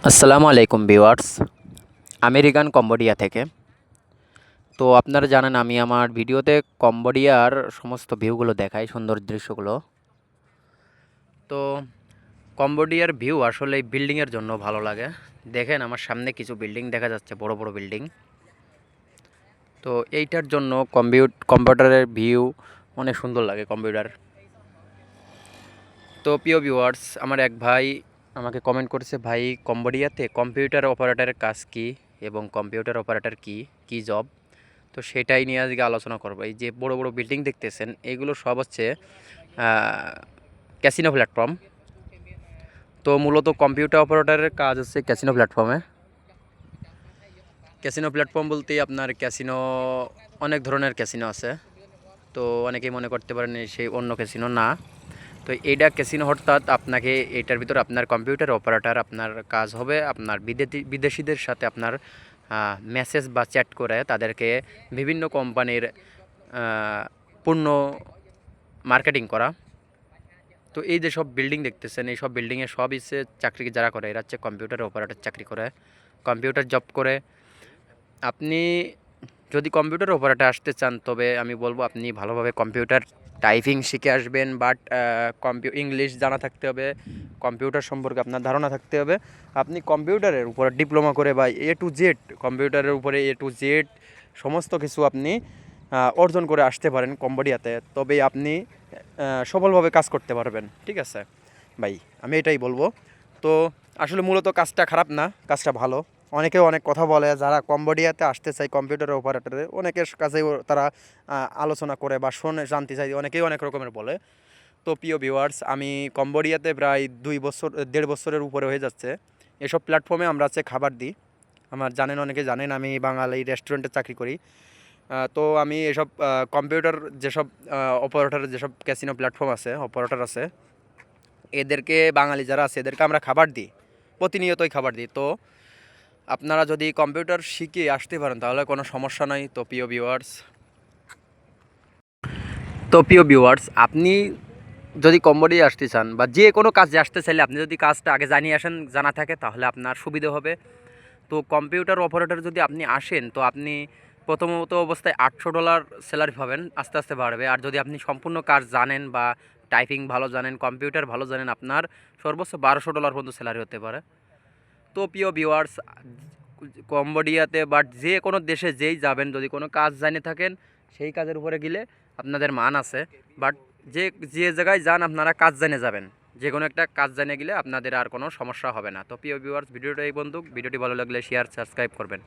আসসালামু আলাইকুম viewers. American Cambodia থেকে। তো আপনারা জানেন, আমি আমার ভিডিওতে কম্বোডিয়ার সমস্ত ভিউগুলো দেখাই, সুন্দর দৃশ্যগুলো। তো কম্বোডিয়ার ভিউ আসলে এই বিল্ডিংয়ের জন্য ভালো লাগে। দেখেন, আমার সামনে কিছু বিল্ডিং দেখা যাচ্ছে, বড় বড় বিল্ডিং। তো এইটার জন্য কম্পিউট কম্পিউটারের ভিউ অনেক সুন্দর লাগে কম্পিউটার। তো প্রিয় ভিউয়ার্স, আমার এক ভাই আমাকে কমেন্ট করেছে, ভাই, কম্বোডিয়াতে কম্পিউটার অপারেটরের কাজ কি এবং কম্পিউটার অপারেটর কি? কি জব তো সেটাই নিয়ে আজকে আলোচনা করব। এই যে বড় বড় বিল্ডিং দেখতেছেন, এগুলো সব হচ্ছে ক্যাসিনো প্ল্যাটফর্ম তো মূলত কম্পিউটার অপারেটরের কাজ হচ্ছে ক্যাসিনো প্ল্যাটফর্মে ক্যাসিনো প্ল্যাটফর্ম বলতে আপনার ক্যাসিনো অনেক ধরনের ক্যাসিনো আছে। তো অনেকেই মনে করতে পারেন সেই অন্য ক্যাসিনো না। তো এইটা ক্যাসিনো অর্থাৎ আপনাকে এটার ভিতর আপনার কম্পিউটার অপারেটার, আপনার কাজ হবে, আপনার বিদেশি বিদেশিদের সাথে আপনার মেসেজ বা চ্যাট করে তাদেরকে বিভিন্ন কোম্পানির পূর্ণ মার্কেটিং করা। তো এই যে সব বিল্ডিং দেখতেছেন, এই সব বিল্ডিংয়ে সবই সে চাকরি যারা করে, এরা হচ্ছে কম্পিউটার অপারেটার চাকরি করে। কম্পিউটার জব করে। আপনি যদি কম্পিউটার অপারেটর আসতে চান, তবে আমি বলব আপনি ভালোভাবে কম্পিউটার টাইপিং শিখে আসবেন, বাট কম্পিউ, ইংলিশ জানা থাকতে হবে, কম্পিউটার সম্পর্কে আপনার ধারণা থাকতে হবে। আপনি কম্পিউটারের উপরে ডিপ্লোমা করে বা এ টু জেড, কম্পিউটারের উপরে এ টু জেড সমস্ত কিছু আপনি অর্জন করে আসতে পারেন কম্বোডিয়াতে, তবেই আপনি সফলভাবে কাজ করতে পারবেন। ঠিক আছে? ভাই, আমি এটাই বলব। তো আসলে মূলত কাজটা খারাপ না, কাজটা ভালো। অনেকে অনেক কথা বলে, যারা কম্বোডিয়াতে আসতে চায় কম্পিউটার অপারেটরে, অনেকের কাছে তারা আলোচনা করে বা শোনে, জানতে চাই অনেকেই অনেক রকমের বলে। তো প্রিয় ভিউয়ার্স আমি কম্বোডিয়াতে প্রায় দুই বছর, দেড় বছরের উপরে হয়ে যাচ্ছে। এসব প্ল্যাটফর্মে আমরা হচ্ছে খাবার দিই। আমার জানেন, অনেকে জানেন, আমি বাঙালি রেস্টুরেন্টে চাকরি করি। তো আমি এসব কম্পিউটার যেসব অপারেটর যেসব ক্যাসিনো প্ল্যাটফর্ম আছে অপারেটর আছে, এদেরকে বাঙালি যারা আছে, এদেরকে আমরা খাবার দিই। প্রতিনিয়তই খাবার দিই। তো আপনারা যদি কম্পিউটার শিখে আসতে পারেন, তাহলে কোনো সমস্যা নাই। তো প্রিয় ভিউয়ার্স তো প্রিয় ভিউয়ার্স আপনি যদি কম্বোডিয়া আসতে চান বা যে কোনো কাজে আসতে চাইলে আপনি যদি কাজটা আগে জানিয়ে আসেন, জানা থাকে, তাহলে আপনার সুবিধা হবে। তো কম্পিউটার অপারেটর যদি আপনি আসেন, তো আপনি প্রথমত অবস্থায় আটশো ডলার স্যালারি পাবেন, আস্তে আস্তে বাড়বে। আর যদি আপনি সম্পূর্ণ কাজ জানেন বা টাইপিং ভালো জানেন, কম্পিউটার ভালো জানেন, আপনার সর্বোচ্চ বারোশো ডলার পর্যন্ত স্যালারি হতে পারে। তো প্রিয় ভিউয়ার্স কম্বোডিয়াতে বাট যে কোনো দেশে যেই যাবেন, যদি কোনো কাজ জানে থাকেন, সেই কাজের উপরে গেলে আপনাদের মান আছে। বাট যে যে জায়গায় যান, আপনারা কাজ জানে যাবেন। যে কোনো একটা কাজ জানে গেলে আপনাদের আর কোনো সমস্যা হবে না। তো প্রিয় ভিউয়ার্স ভিডিওটা এই বন্ধু ভিডিওটি ভালো লাগলে শেয়ার সাবস্ক্রাইব করবেন।